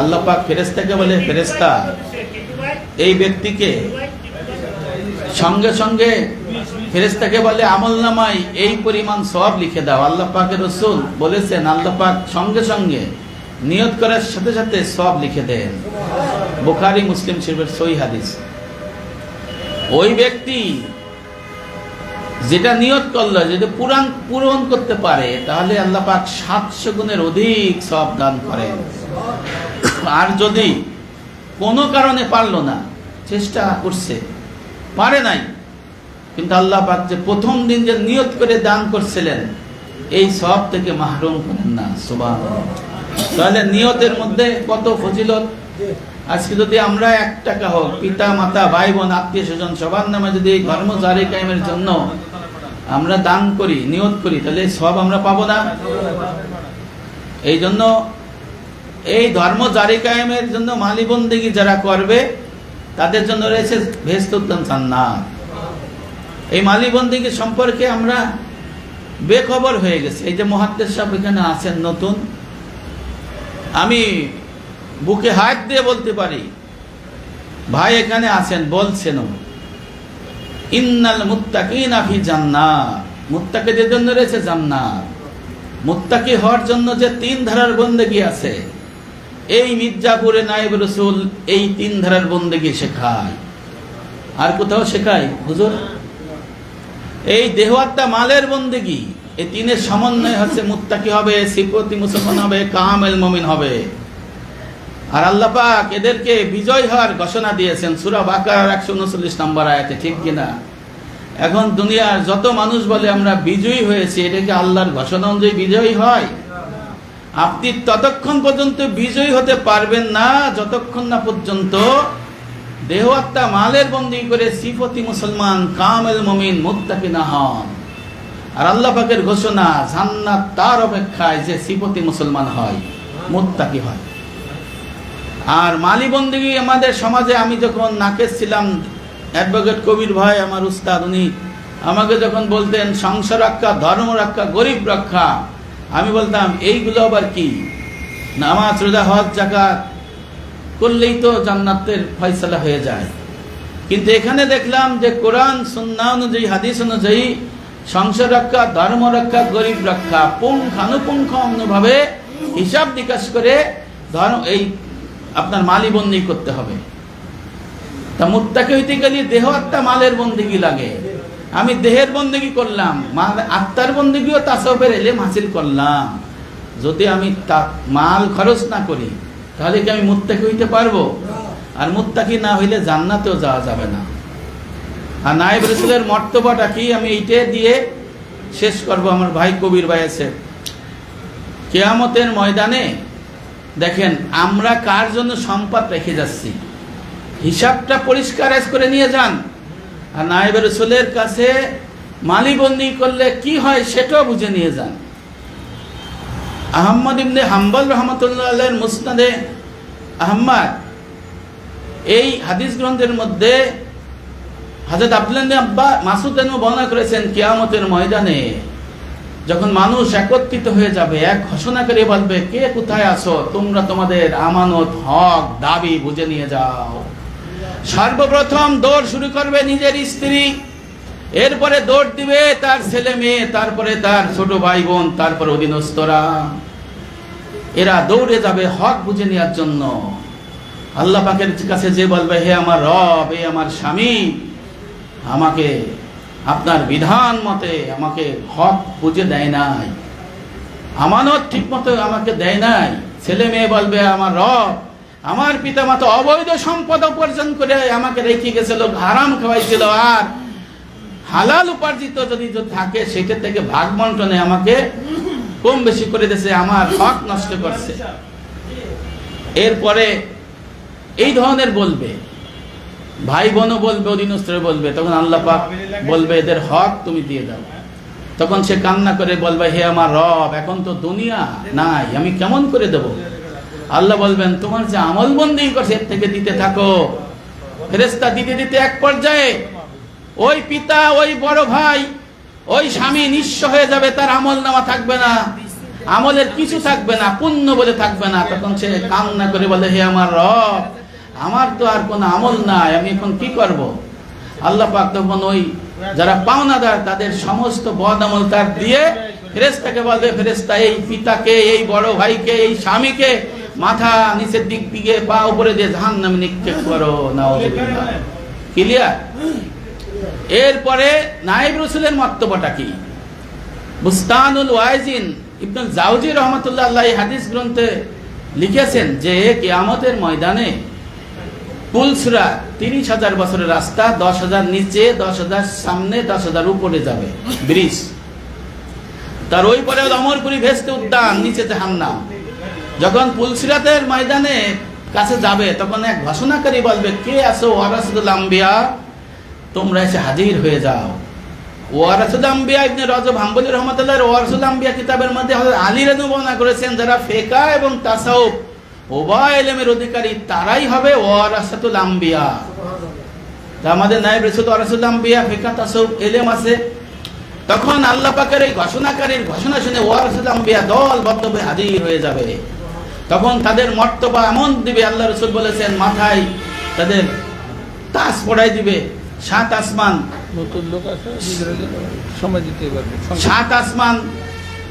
আল্লাহ পাক ফেরেস্তাকে বলে ফেরেস্তা এই ব্যক্তিকে সঙ্গে সঙ্গে ফেরেস্তাকে বলে, আমল এই পরিমাণ সব লিখে দাও। আল্লাহ পাকের রসুল বলেছেন, আল্লাহ পাক সঙ্গে সঙ্গে নিয়ত করার সাথে সাথে সব লিখে দেন। বুখারি, মুসলিম শরীফের সই হাদিস। ওই ব্যক্তি যেটা নিয়ত করল যদি পুরাণ, পূরণ করতে পারে, তাহলে আল্লাহ পাক সাতশো গুণের অধিক সব দান করেন। আর যদি কোনো কারণে পারল না, চেষ্টা করছে, পারে নাই, কিন্তু আল্লাহ পাক যে প্রথম দিন যে নিয়ত করে দান করছিলেন, এই সব থেকে মাহরুম করেন না সুবাহ তাহলে নিয়তের মধ্যে কত ফজিলত? আজকে যদি আমরা এক টাকা হোক, পিতা, মাতা, ভাই, বোন, আত্মীয়, স্বজন, সবার নামে যদি এই ধর্ম জারি কায়েমের জন্য আমরা দান করি, নিয়ত করি, তাহলে সব আমরা পাবো না। এই জন্য এই ধর্ম জারি কায়েমের জন্য মালিবন্দিগি যারা করবে, তাদের জন্য রয়েছে ভেস্তুদ্দান জান্নাত এই মালিবন্দিগি সম্পর্কে আমরা বেখবর হয়ে গেছে। এই যে মহাত্মের সাহেব এখানে আছেন নতুন। আমি বুকে হাত দিয়ে বলতে পারি, ভাই এখানে আছেন বলছেন ইন্নাল মুত্তাকিন আফি জান্নাত। মুত্তাকিদের জন্য রয়েছে জান্নাত। মুত্তাকি হওয়ার জন্য যে তিন ধারার বন্দেগী আছে এই মির্জাপুরে নায়েব রসুল এই তিন ধারার বন্দেগী শেখায়। আর কোথাও শেখায়? হুজুর? এই দেহআত্মা মালের বন্দেগী। এই তিনের সমন্বয় হচ্ছে মুত্তাকি হবে সিপতি মুসলমান হবে, কামেল মমিন হবে। আর আল্লাহ পাক এদেরকে বিজয় হওয়ার ঘোষণা দিয়েছেন। সুরা বাকার একশো উনচল্লিশ নম্বর আয়াতে, ঠিক কিনা? এখন দুনিয়ার যত মানুষ বলে আমরা বিজয়ী হয়েছি, এটাকে আল্লাহর ঘোষণা অনুযায়ী বিজয়ী হয়। আপনি ততক্ষণ পর্যন্ত বিজয়ী হতে পারবেন না, যতক্ষণ না পর্যন্ত দেহ আত্মা মালের বন্দি করে সিফতি মুসলমান, কামেল মমিন, মুত্তাকি না হন। আর ঘোষণা, জান্নাত তার অপেক্ষায় যে সিফতি মুসলমান হয়, মুত্তাকি হয়। আর মালিবন্দিগি আমাদের সমাজে আমি যখন নাকেশ ছিলাম, অ্যাডভোকেট কবির ভাই আমার উস্তাদ, উনি আমাকে যখন বলতেন, সংসার রক্ষা, ধর্ম রক্ষা, গরিব রক্ষা আমি বলতাম, এইগুলো আবার কি? নামাজ, রোজা, হজ জাকাত করলেই তো জান্নাতের ফয়সলা হয়ে যায়। কিন্তু এখানে দেখলাম যে কোরআন, সুন্না অনুযায়ী, হাদিস অনুযায়ী সংসার রক্ষা, ধর্ম রক্ষা, গরিব রক্ষা, পুঙ্খানুপুঙ্খ ভাবে হিসাব নিকাশ করে ধর্ম এই আপনার মালি বন্দি করতে হবে। তা মুত্তাকে হইতে গেলে দেহ আত্মা মালের বন্দিগি লাগে। আমি দেহের বন্দিগি করলাম আত্মার বন্দিগিও তাসবের এলে হাসিল করলাম। যদি আমি মাল খরচ না করি, তাহলে কি আমি মুত্তাকি হইতে পারব? আর মুত্তাকি না হইলে জান্নাতেও যাওয়া যাবে না। আর নায়েব রসুলের মর্তবাটা কি? আমি এইটা দিয়ে শেষ করব আমার ভাই কবির ভাই আছে। কেয়ামতের ময়দানে দেখেন, আমরা কার জন্য সম্পদ রেখে যাচ্ছি? হিসাবটা পরিষ্কার করে নিয়ে যান। আর নায়েব রসুলের কাছে মালিবন্দি করলে কি হয় সেটাও বুঝে নিয়ে যান। আহম্মদ ইবনে হাম্বল রহমতুল্লাহ মুসনাদে আহম্মদ এই হাদিস গ্রন্থের মধ্যে হাজরত আব্দুল্লাহ আব্বা মাসুদ বর্ণনা করেছেন কিয়ামতের ময়দানে যখন মানুষ একত্রিত হয়ে যাবে, এক ঘোষণা করে বলবে, কে কোথায় আসো তোমরা তোমাদের আমানত, হক, দাবি বুঝে নিয়ে যাও। সর্বপ্রথম দৌড় শুরু করবে নিজের স্ত্রী। এরপরে দৌড় দিবে তার ছেলে মেয়ে, তারপরে তার ছোট ভাই বোন, তারপরে অধীনস্থরা। এরা দৌড়ে যাবে হক বুঝে নেওয়ার জন্য। আল্লাহ পাকের কাছে যে বলবে, হে আমার রব এ আমার স্বামী, আমাকে আপনার বিধান মতে আমাকে হক বুঝে দেয় নাই। আমানত ঠিক মতো আমাকে দেয় নাই। ছেলে মেয়ে বলবে, আমার রব আমার পিতা মাতা অবৈধ সম্পদ উপার্জন করে আমাকে রেখে গেছিল, হারাম খাওয়াইছিল, আর হালাল উপার্জিত যদি থাকে সেটা থেকে ভাগ বন্টনে আমাকে কম বেশি করে দিয়েছে, আমার হক নষ্ট করছে। এরপরে এই ধরনের বলবে ভাই বোনও বলবে অধীনস্থরে বলবে, তখন আল্লাহ পাক বলবে, এদের হক তুমি দিয়ে দাও। তখন সে কান্না করে বলবে, হে আমার রব, এখন তো দুনিয়া নাই, আমি কেমন করে দেব? আল্লাহ বলবেন, তোমার যে আমল বন্দি করছে, এর থেকে দিতে থাকো। ফেরেস্তা দিতে দিতে এক পর্যায়ে ওই পিতা, ওই বড় ভাই, ওই স্বামী নিঃস্ব হয়ে যাবে, তার আমল নামা থাকবে না, আমলের কিছু থাকবে না, পুণ্য বলে থাকবে না। তখন সে কামনা করে বলে, হে আমার রব, আমার তো আর কোনো আমল নাই, আমি এখন কি করব? আল্লাহ পাক তখন ওই যারা পাওনাদার, তাদের সমস্ত বদ আমল তার দিয়ে ফেরেস্তাকে বলবে ফেরেস্তা এই পিতাকে, এই বড় ভাইকে, এই স্বামীকে মাথা নিচের দিক দিকে পা উপরে দিয়ে জাহান নামে নিক্ষেপ করো না ক্লিয়ার এরপরে নাইব রসুলের মন্তব্যটা কি? বুস্তানুল ওয়াইজিন ইবনুল জাউজি রহমতুল্লাহ আল্লাহ হাদিস গ্রন্থে লিখেছেন যে কিয়ামতের ময়দানে পুলসরা তিরিশ হাজার বছরের রাস্তা, দশ হাজার নিচে, দশ হাজার সামনে, দশ হাজার উপরে যাবে। ব্রিজ। তার ওই পরে অমরপুরি ভেস্তে উদ্যান, নিচে জাহান্নাম। যখন পুলসিরাতের ময়দানে কাছে যাবে, তখন এক ঘোষণাকারী বলবে, কে আছো ওয়ারাসুল আম্বিয়া? তোমরা এসে হাজির হয়ে যাও। ওয়ারাসুল আম্বিয়া ইবনে রজব হাম্বলি রহমতুল্লাহ ওয়ারাসুল আম্বিয়া কিতাবের মধ্যে আলী রানু বর্ণনা করেছেন, যারা ফেকা এবং তাসাউফ, উভয় এলেমের অধিকারী তারাই হবে ওয়ারাসাতুল আম্বিয়া। তা আমাদের নায়েব রসুল ওয়ারাসুল আম্বিয়া, ফেকা, তাসাউফ, এলেম আছে। তখন আল্লাহ পাকের এই ঘোষণাকারীর ঘোষণা শুনে ওয়ারাসুল আম্বিয়া দল বক্তব্যে হাজির হয়ে যাবে। তখন তাদের মর্তবা এমন দিবে আল্লাহ রসুল বলেছেন মাথায় তাদের তাস পড়াই দিবে সাত আসমান। নতুন লোক আছে সময় দিতে পারবে সাত আসমান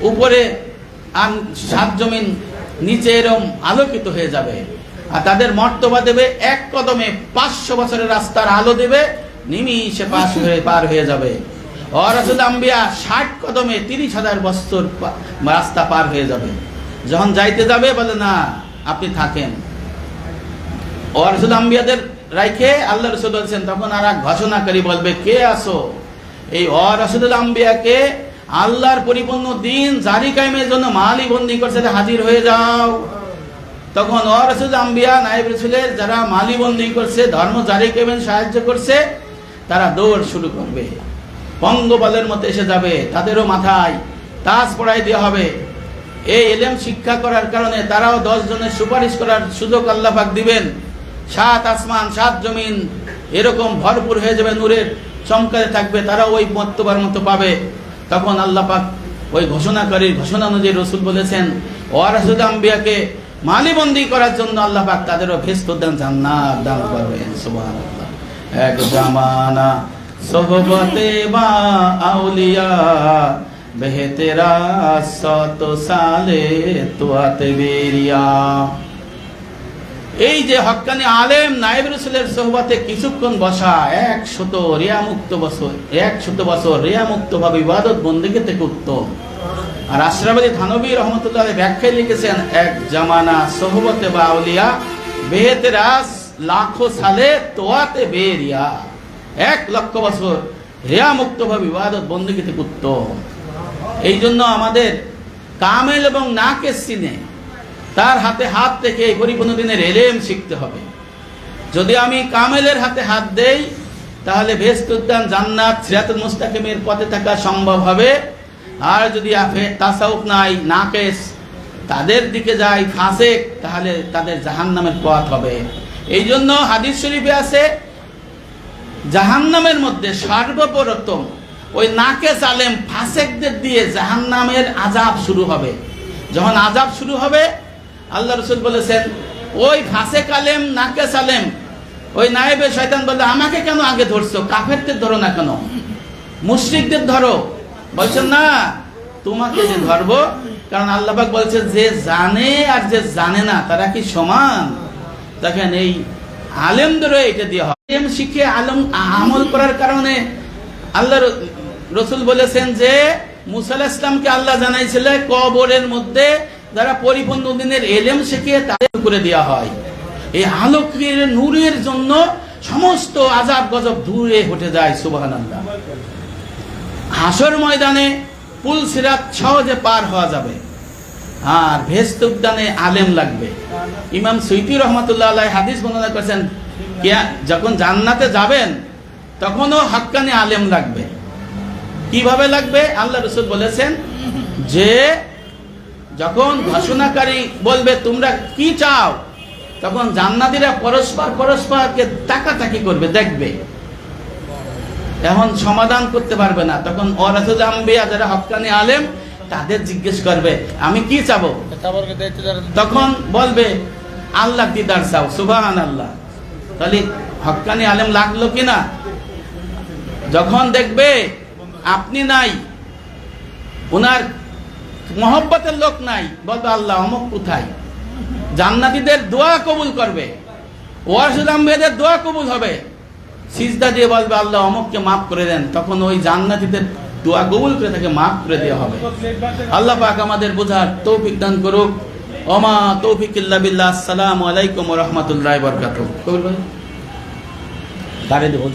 উপরে আর সাত জমিন নিচে এরম আলোকিত হয়ে যাবে। আর তাদের মর্তবা দেবে এক কদমে পাঁচশো বছরের রাস্তার আলো দেবে নিমিষে পাশ হয়ে পার হয়ে যাবে। অরাসুল আম্বিয়া ষাট কদমে তিরিশ হাজার বছর রাস্তা পার হয়ে যাবে। যখন যাইতে যাবে, বলে, না, আপনি থাকেন। অরসুল আম্বিয়াদের রাইখে আল্লাহ রসুল বলছেন, তখন আর এক ঘোষণাকারী বলবে, কে আসো এই অরসুল আম্বিয়াকে আল্লাহর পরিপূর্ণ দিন জারি কায়েমের জন্য মালি বন্দি করছে হাজির হয়ে যাও। তখন অরসুল আম্বিয়া নাইব রসুলের যারা মালি বন্দি করছে, ধর্ম জারি কায়েমের সাহায্য করছে, তারা দৌড় শুরু করবে। পঙ্গপালের মতো এসে যাবে, তাদেরও মাথায় তাজ পড়াই দেওয়া হবে। এই এলেম শিক্ষা করার কারণে তারাও দশ জনের সুপারিশ করার সুযোগ আল্লাহ পাক দিবেন। সাত আসমান, সাত জমিন, এরকম ভরপুর হয়ে যাবে নূরের চমকাতে থাকবে, তারাও ওই মত্তবার মতো পাবে। তখন আল্লাহ পাক ওই ঘোষণাকারীর ঘোষণা অনুযায়ী রসুল বলেছেন, ওয়ারাসুদ আম্বিয়াকে মালিবন্দি করার জন্য আল্লাহ পাক তাদেরও ভেস্ত দান জান্নাত দান করবেন এক জামানা সোহবতে বা আউলিয়া বেহতেরা সত সালে তোয়াতে বেরিয়া। এই যে হক্কানি আলেম নাইব রসুলের সোহবাতে কিছুক্ষণ বসা, এক শত রিয়া মুক্ত বছর, এক শত বছর রিয়া মুক্ত ভাবে ইবাদত বন্দিকে থেকে উত্তম। আর আশরাফ থানবী রহমতুল্লাহ ব্যাখ্যায় লিখেছেন, এক জামানা সোহবতে বা আউলিয়া বেহেতে লাখো সালে তোয়াতে বেরিয়া। এক লক্ষ বছর রিয়া মুক্ত ভাবে ইবাদত বন্দিকে থেকে উত্তম। এই জন্য আমাদের কামেল এবং নাকে সিনে তার হাতে হাত থেকে এই পরিপূর্ণ দিনের এলেম শিখতে হবে। যদি আমি কামেলের হাতে হাত দেই, তাহলে ভেস্ত উদ্যান জান্নাত সিরাতুল মুস্তাকিমের পথে থাকা সম্ভব হবে। আর যদি তাসাউফ নাই নাকেস তাদের দিকে যাই ফাসেক, তাহলে তাদের জাহান্নামের পথ হবে। এই জন্য হাদিস শরীফে আছে, জাহান্নামের মধ্যে সর্বপ্রথম ওই নাকে আলেম ফাসেকদের দিয়ে জাহান্নামের আজাব শুরু হবে। যখন আজাব শুরু হবে, আল্লাহ রসুল বলেছেন, ওই ফাসেক আলেম, নাকে আলেম ওই নায়েবে শয়তান বলে আমাকে কেন আগে ধরছো? কাফেরদের ধরো না কেন? মুশরিকদের ধরো। বলছেন, না, তোমাকে যে ধরবো, কারণ আল্লাহবাক বলছে যে জানে আর যে জানে না, তারা কি সমান? দেখেন, এই আলেমদেরও এটা দিয়ে হয়। শিখে আলম আমল করার কারণে আল্লাহ র- রসুল বলেছেন যে, মুসা আলাহিস ইসলামকে আল্লাহ জানাইছিল কবরের মধ্যে যারা পরিপূর্ণ দিনের এলেম শিখিয়ে তাদের করে দেওয়া হয়। এই আলোকের নূরের জন্য সমস্ত আজাব গজব দূরে হটে যায় সুবাহান আল্লাহ হাসর ময়দানে পুল সিরাত সহজে পার হওয়া যাবে। আর ভেস্ত উদ্যানে আলেম লাগবে। ইমাম সুইতি রহমতুল্লাহ আলাই হাদিস বর্ণনা করেছেন যখন জান্নাতে যাবেন, তখনও হাক্কানি আলেম লাগবে। কীভাবে লাগবে? আল্লাহ রসুল বলেছেন যে, যখন ঘোষণাকারী বলবে, তোমরা কি চাও? তখন জান্নাতীরা পরস্পর পরস্পরকে তাকাতাকি করবে, দেখবে। এখন সমাধান করতে পারবে না। তখন অরাসুল আম্বিয়া যারা হকানি আলেম, তাদের জিজ্ঞেস করবে, আমি কি চাবো? তখন বলবে আল্লাহ দিদার চাও সুবাহান আল্লাহ তাহলে হক্কানি আলেম লাগল কিনা? যখন দেখবে আপনি নাই। ওনার মহব্বতের লোক নাই। বলবে আল্লাহ, অমুক কোথায়? জান্নাতীদের দোয়া কবুল করবে। আহমেদের দোয়া কবুল হবে। সিজদা দিয়ে বলবে, আল্লাহ, অমুককে মাফ করে দেন। তখন ওই জান্নাতীদের দোয়া কবুল করে তাকে মাফ করে দেওয়া হবে। আল্লাহ পাক আমাদের বোঝার তৌফিক দান করুক। ওমা তৌফিক ইল্লা বিল্লাহ, আসসালামু আলাইকুম ওয়া রাহমাতুল্লাহি ওয়া বারাকাতুহু। কবির ভাই দাঁড়িয়ে দেবো